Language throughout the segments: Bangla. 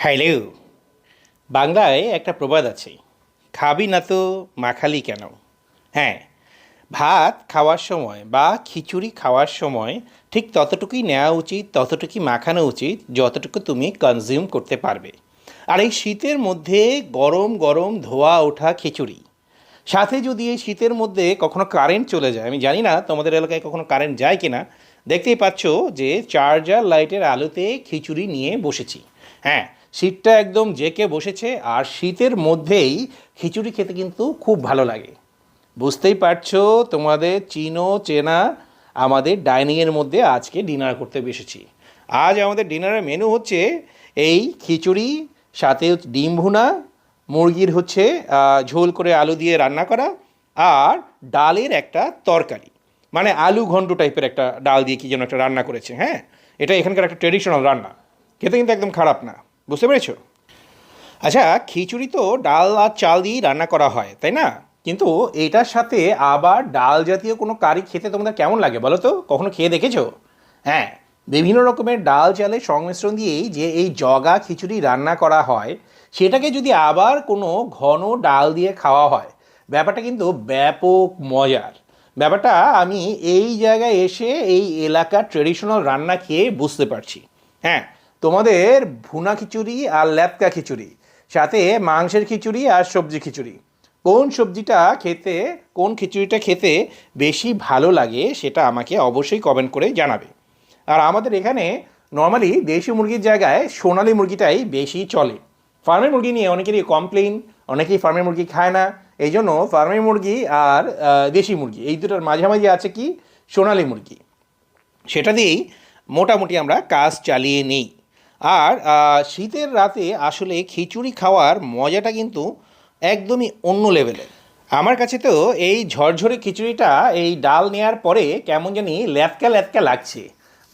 হ্যালো। বাংলায় একটা প্রবাদ আছে, খাবি না তো মাখালি কেন? হ্যাঁ ভাত খাওয়ার সময় বা খিচুড়ি খাওয়ার সময় ঠিক ততটুকুই নেওয়া উচিত, ততটুকুই মাখানো উচিত, যতটুকু তুমি কনজিউম করতে পারবে। আর এই শীতের মধ্যে গরম গরম ধোয়া ওঠা খিচুড়ি। সাথে যদি এই শীতের মধ্যে কখনো কারেন্ট চলে যায়, আমি জানি না তোমাদের এলাকায় কখনো কারেন্ট যায় কি না দেখতেই পাচ্ছ যে চার্জার লাইটের আলোতে খিচুড়ি নিয়ে বসেছি। হ্যাঁ শীতটা একদম জেকে বসেছে আর শীতের মধ্যেই খিচুড়ি খেতে কিন্তু খুব ভালো লাগে। বুঝতেই পারছ, তোমাদের চিনো, চেনা আমাদের ডাইনিংয়ের মধ্যে আজকে ডিনার করতে বসেছি। আজ আমাদের ডিনারের মেনু হচ্ছে এই খিচুড়ি, সাথে ডিম ভুনা, মুরগির হচ্ছে ঝোল করে আলু দিয়ে রান্না করা আর ডালের একটা তরকারি। মানে আলু ঘন্ট টাইপের একটা ডাল দিয়ে কি যেন একটা রান্না করেছে হ্যাঁ? এটা এখানকার একটা ট্রেডিশনাল রান্না। খেতে কিন্তু একদম খারাপ না। বুঝতে পেরেছ? আচ্ছা খিচুড়ি তো ডাল আর চাল দিয়েই রান্না করা হয়, তাই না? কিন্তু এটার সাথে আবার ডাল জাতীয় কোনো কারি খেতে তোমাদের কেমন লাগে বলো তো? কখনো খেয়ে দেখেছ? হ্যাঁ বিভিন্ন রকমের ডাল চালের সংমিশ্রণ দিয়েই যে এই জগা খিচুড়ি রান্না করা হয়, সেটাকে যদি আবার কোনো ঘন ডাল দিয়ে খাওয়া হয়, ব্যাপারটা কিন্তু ব্যাপক মজার। ব্যাপারটা আমি এই জায়গায় এসে এই এলাকার ট্রেডিশনাল রান্না খেয়ে বুঝতে পারছি। হ্যাঁ তোমাদের ভুনা খিচুড়ি আর ল্যাপকা খিচুড়ি, সাথে মাংসের খিচুড়ি আর সবজি খিচুড়ি। কোন সবজিটা খেতে, কোন খিচুড়িটা খেতে বেশি ভালো লাগে সেটা আমাকে অবশ্যই কমেন্ট করে জানাবে। আর আমাদের এখানে নর্মালি দেশি মুরগির জায়গায় সোনালি মুরগিটাই বেশি চলে। ফার্মের মুরগি নিয়ে অনেকেরই কমপ্লেন অনেকেই ফার্মের মুরগি খায় না। এই জন্য ফার্মের মুরগি আর দেশি মুরগি, এই দুটোর মাঝামাঝি আছে কি? সোনালি মুরগি। সেটা দিয়েই মোটামুটি আমরা কাজ চালিয়ে নেই। আর শীতের রাতে আসলে খিচুড়ি খাওয়ার মজাটা কিন্তু একদমই অন্য লেভেলের আমার কাছে তো এই ঝরঝরে খিচুড়িটা, এই ডাল নেওয়ার পরে কেমন জানি ল্যাতকা ল্যাতকা লাগছে।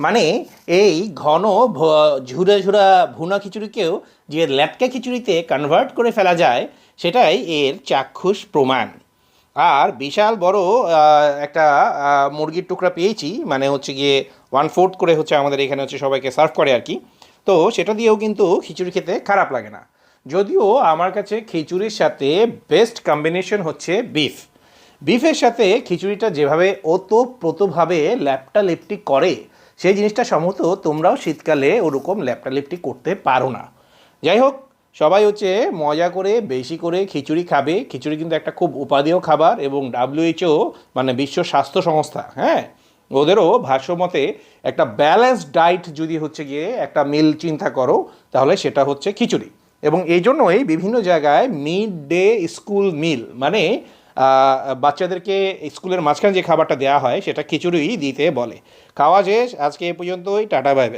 মানে এই ঘন ঝুরা ঝুরা ভুনা খিচুড়িকেও যে ল্যাটকা খিচুড়িতে কনভার্ট করে ফেলা যায়, সেটাই এর চাক্ষুষ প্রমাণ। আর বিশাল বড় একটা মুরগির টুকরা পেয়েছি মানে হচ্ছে গিয়ে ওয়ান ফোর্থ করে হচ্ছে আমাদের এখানে হচ্ছে সবাইকে সার্ভ করে আর কি। তো সেটা দিয়েও কিন্তু খিচুড়ি খেতে খারাপ লাগে না। যদিও আমার কাছে খিচুড়ির সাথে বেস্ট কম্বিনেশন হচ্ছে বিফ বিফের সাথে খিচুড়িটা যেভাবে ওতপ্রোতভাবে ল্যাপটা লেপটি করে, সেই জিনিসটা সম্ভবত তোমরাও শীতকালে ওরকম ল্যাপটা লেপটি করতে পারো না। যাই হোক, সবাই হচ্ছে মজা করে, বেশি করে খিচুড়ি খাবে। খিচুড়ি কিন্তু একটা খুব উপাদেয় খাবার এবং ডাব্লিউএইচও মানে বিশ্ব স্বাস্থ্য সংস্থা হ্যাঁ? ওদেরও ভাষ্যমতে একটা ব্যালেন্সড ডায়েট যদি হচ্ছে গিয়ে একটা মিল চিন্তা করো, তাহলে সেটা হচ্ছে খিচুড়ি। এবং এই জন্যই বিভিন্ন জায়গায় মিড ডে স্কুল মিল মানে বাচ্চাদেরকে স্কুলের মাঝখানে যে খাবারটা দেওয়া হয়, সেটা খিচুড়ি দিতে বলে। খাওয়া শেষ, আজকে এ পর্যন্তই, টাটা বাইবে বাই